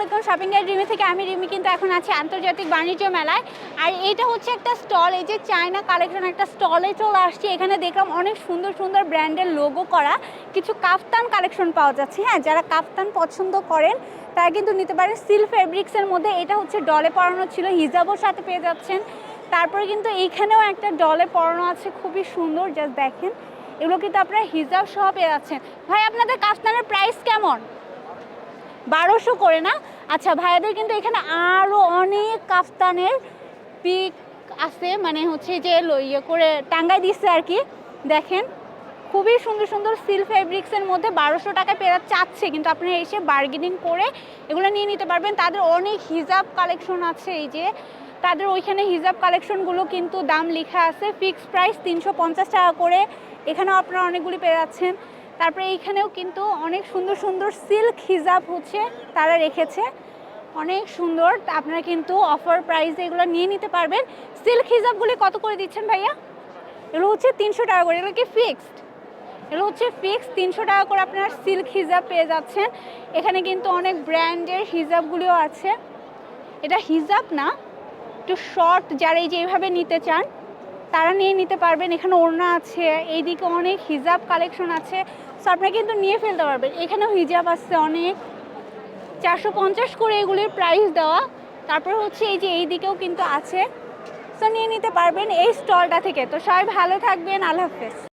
আলাইকুম shopping guide Rimi থেকে আমি রিমি কিন্তু এখন আছি আন্তর্জাতিক বাণিজ্য মেলায়। আর এটা হচ্ছে একটা স্টল এই যে চায়না কালেকশন একটা স্টলে চলে আসছি। এখানে দেখলাম অনেক সুন্দর সুন্দর ব্র্যান্ডের লোগো করা। কিছু কাফতান কালেকশন পাওয়া যাচ্ছে হ্যাঁ? যারা কাফতান পছন্দ করেন, তারা কিন্তু নিতে পারেন সিল ফেব্রিক্সের মধ্যে। এটা হচ্ছে ডলে পরানো ছিল, হিজাবও সাথে পেয়ে যাচ্ছেন। তারপরে কিন্তু এইখানেও একটা ডলে পরানো আছে, খুবই সুন্দর জাস্ট দেখেন। এগুলো কিন্তু আপনারা হিজাব সহ পেয়ে যাচ্ছেন। ভাই, আপনাদের কাফতানের প্রাইস কেমন? বারোশো করে না? আচ্ছা ভাইয়াদের কিন্তু এখানে আরও অনেক কাফতানের পিক আছে মানে হচ্ছে যে ইয়ে করে টাঙ্গাই দিচ্ছে আর কি। দেখেন, খুবই সুন্দর সুন্দর সিল ফেব্রিক্সের মধ্যে বারোশো টাকায় পেরা চাচ্ছে, কিন্তু আপনি এসে বার্গেনিং করে এগুলো নিয়ে নিতে পারবেন। তাদের অনেক হিজাব কালেকশন আছে এই যে, তাদের ওইখানে হিজাব কালেকশনগুলো কিন্তু দাম লেখা আছে ফিক্সড প্রাইস তিনশো পঞ্চাশ টাকা করে। এখানেও আপনারা অনেকগুলি পেয়ে যাচ্ছেন। তারপরে এইখানেও কিন্তু অনেক সুন্দর সুন্দর সিল্ক হিজাব হচ্ছে, তারা রেখেছে। অনেক সুন্দর, আপনারা কিন্তু অফার প্রাইসে এগুলো নিয়ে নিতে পারবেন। সিল্ক হিজাবগুলি কত করে দিচ্ছেন ভাইয়া? এগুলো হচ্ছে তিনশো টাকা করে, এগুলো কি ফিক্সড এগুলো হচ্ছে ফিক্স তিনশো টাকা করে আপনারা সিল্ক হিজাব পেয়ে যাচ্ছেন। এখানে কিন্তু অনেক ব্র্যান্ডের হিজাবগুলিও আছে। এটা হিজাব না, একটু শর্ট যারা এই যে এইভাবে নিতে চান তারা নিয়ে নিতে পারবেন, এখানে ওড়না আছে, এইদিকে অনেক হিজাব কালেকশন আছে। সো আপনারা কিন্তু নিয়ে ফেলতে পারবেন। এখানেও হিজাব আছে অনেক। চারশো পঞ্চাশ করে এগুলির প্রাইস দেওয়া। তারপর হচ্ছে এই যে এই দিকেও কিন্তু আছে। সো নিয়ে নিতে পারবেন এই স্টলটা থেকে। তো সবাই ভালো থাকবেন। আল্লাহ হাফেজ।